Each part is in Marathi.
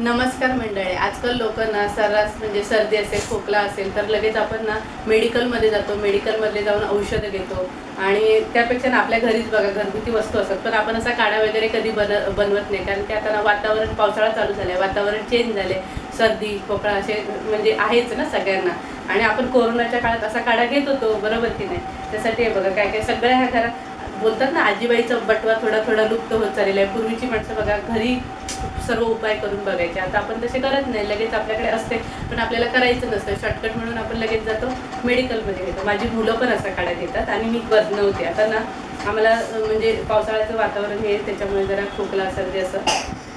नमस्कार मंडळी. आजकाल लोक ना सर्रास म्हणजे सर्दी असेल खोकला असेल तर लगेच आपण ना मेडिकलमध्ये जातो. मेडिकलमध्ये जाऊन औषधं घेतो. आणि त्यापेक्षा ना आपल्या घरीच बघा घरगुती वस्तू असतात. पण आपण असा काढा वगैरे कधी बन बनवत नाही. कारण की आता ना वातावरण पावसाळा चालू झालं आहे वातावरण चेंज झाले सर्दी खोकला असे म्हणजे आहेच ना सगळ्यांना. आणि आपण कोरोनाच्या काळात असा काढा घेत होतो बरोबर की नाही? त्यासाठी हे बघा काय काय सगळ्या ह्या घरात बोलतात ना आजीबाईचा बटवा थोडा थोडा लुप्त होत चाललेला आहे. पूर्वीची माणसं बघा घरी सर्व उपाय करून बघायचे. आता आपण तसे करत नाही लगेच आपल्याकडे असते पण आपल्याला करायचं नसतं. शॉर्टकट म्हणून आपण लगेच जातो मेडिकलमध्ये घेतो. माझी मुलं पण असा काढा घेतात आणि मी बनवते आता ना आम्हाला म्हणजे पावसाळ्याचं वातावरण हे त्याच्यामुळे जरा खोकला सर्दी असं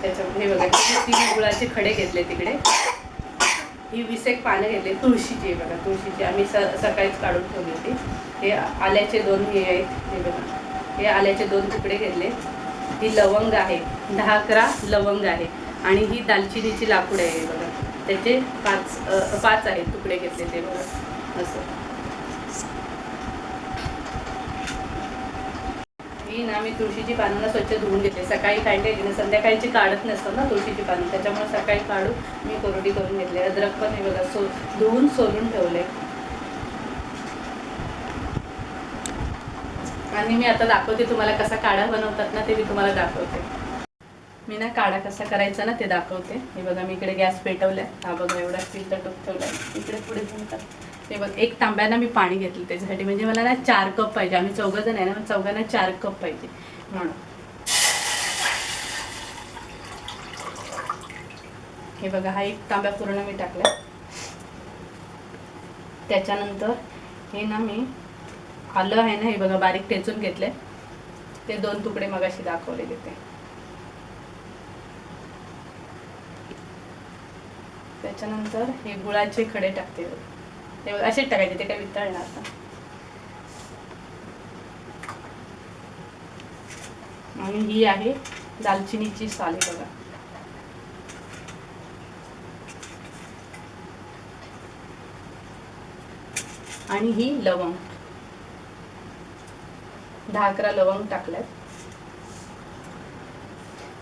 त्याच्यामुळे हे बघा. तीन गुळाचे खडे घेतले तिकडे. ही वीस एक पानं घेतली. तुळशीची बघा तुळशीची. आम्ही स सकाळीच काढून ठेवली होती. हे आल्याचे दोन हे आहेत हे बघा. हे आल्याचे दोन तुकडे घेतले. ही लवंग आहे. दहा अकरा लवंग आहे. आणि ही दालचिनीची लाकूड आहे बघा. त्याचे पाच पाच आहेत तुकडे घेतले ते बघा. असं. ही ना मी तुळशीची पानांना स्वच्छ धुवून घेतले. सकाळी काढले की ना संध्याकाळची काढत नसतं ना तुळशीची पानं. त्याच्यामुळे सकाळी काढून मी कोरडी करून घेतले. अद्रक पण हे बघा सो धुवून सोलून ठेवले आणि मी आता दाखवते तुम्हाला कसा काढा बनवतात ना ते मी तुम्हाला दाखवते. मी ना काढा कसा करायचा ना ते दाखवते. हे बघा मी इकडे गॅस पेटवलाय. हा बघा एवढा फिल्टर टोप ठेवलाय. इकडे पुढे म्हणतात हे बघ एक तांब्याना मी पाणी घेतलं त्याच्यासाठी. म्हणजे मला ना चार कप पाहिजे. आम्ही चौघं जण आहे ना मग चौघांना चार कप पाहिजे. म्हणून. हे बघा हा एक तांब्या पूर्ण मी टाकलाय. त्याच्यानंतर हे ना मी आलं आहे ना हे बघा बारीक टेचून घेतले ते दोन तुकडे मगाशी दाखवले ते त्याच्यानंतर हे गुळाचे खडे टाकते ते असेच टाकायचे ते काय वितळणार आता आणि ही आहे दालचिनीची साली बघा. आणि ही लवंग. दहा अकरा लवंग टाकल्यात.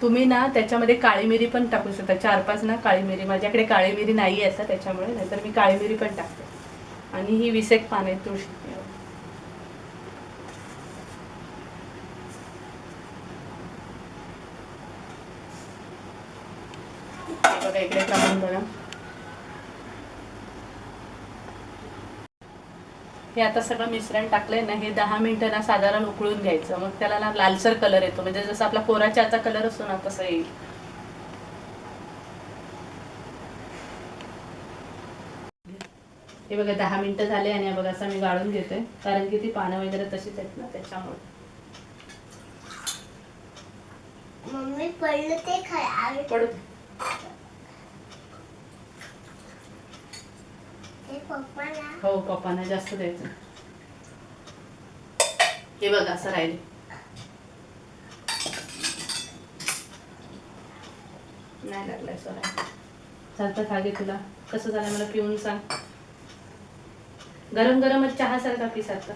तुम्ही ना त्याच्यामध्ये काळी मिरी पण टाकू शकता. चार पाच ना काळी मिरी. माझ्याकडे काळी मिरी नाही आहे आता त्याच्यामुळे नाहीतर मी काळी मिरी पण टाकते. आणि ही विसेक एक पाने तुळशी बघा इकडे प्रमाण बघा. हे आता सगळं मिश्रण टाकलंय ना हे दहा मिनिटं ना साधारण उकळून घ्यायचं. मग त्याला ना लालसर कलर येतो. म्हणजे जसं आपला कोरा चहाचा कलर असतो ना तसं येईल. हे बघा दहा मिनिटं झाले आणि बघा असं मी गाळून घेते. कारण की ती पानं वगैरे तशीच आहेत ना त्याच्यामुळे. मम्मी पडलं ते खाय पडू ते पप्पा ना हो पप्पांना जास्त द्यायचं. हे बघा असं राहिले. नाही लागलाय सोडा चालतं खागे तुला? कसं झालं मला पिऊन सांग. गरम गरमच चहा सारखा पी सारखा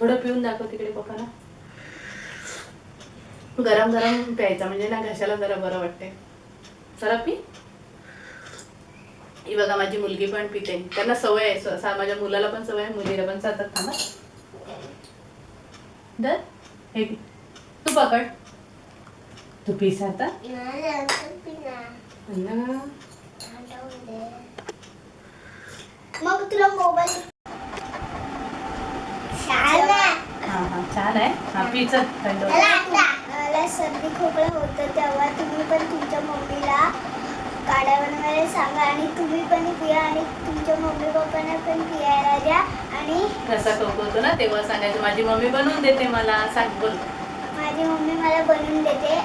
थोडं पिऊन दाखव तिकडे पप्पाला गरम गरम प्यायचा म्हणजे ना घशाला जरा बरं वाटते चला पी. ही बघा माझी मुलगी पण पिते. त्यांना सवय आहे. माझ्या मुलाला पण सवय आहे. मुलीला पण चालतात थांबा दर हे. तू पकड. तू पीस आता. मग तुला मोबाईल छान आहे. हा हा हा सर्दी खोकला होतं तेव्हा तुम्ही पण तुमच्या मम्मीला काढा बनवायला सांगा आणि तुम्ही पण पिया आणि तुमच्या मम्मी पप्पांना पण पियायला द्या आणि कसा खोकवतो ना तेव्हा सांगायचं माझी मम्मी बनवून देते मला सांग बोल. माझी मम्मी मला बनवून देते.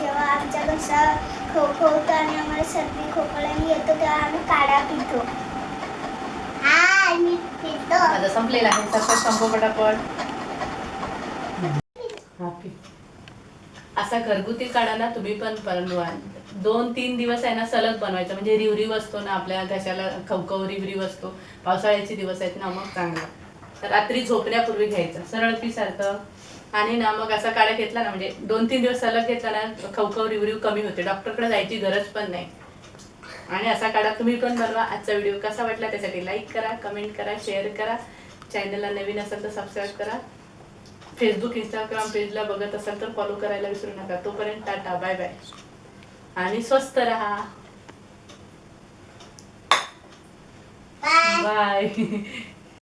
जेव्हा आमच्या घसा खोकवतो आणि आम्हाला सर्दी खोकल्याने येतो तेव्हा आम्ही काढा पितो. हा मी पितो. माझा संपलेला आहे पटापट. हा पी असा घरगुती काढा ना तुम्ही पण बनवा दोन तीन दिवस आहे ना सलग बनवायचं. म्हणजे रिवरिव असतो ना आपल्या घशाला खवखव रिवरिव असतो. पावसाळ्याचे दिवस आहेत ना मग चांगला. तर रात्री झोपण्यापूर्वी घ्यायचं. सरळ पिसारखं आणि ना मग असा काढा घेतला ना म्हणजे दोन तीन दिवस सलग घेतला ना खवखव रिवरिव कमी होते. डॉक्टरकडे जायची गरज पण नाही. आणि असा काढा तुम्ही पण बनवा. आजचा व्हिडिओ कसा वाटला त्यासाठी लाईक करा कमेंट करा शेअर करा. चॅनलला नवीन असेल तर सबस्क्राईब करा. फेसबुक इंस्टाग्राम पेजला बघत असाल तर फॉलो करायला विसरू नका. तोपर्यंत टाटा. Bye bye. आणि स्वस्त राहा. Bye bye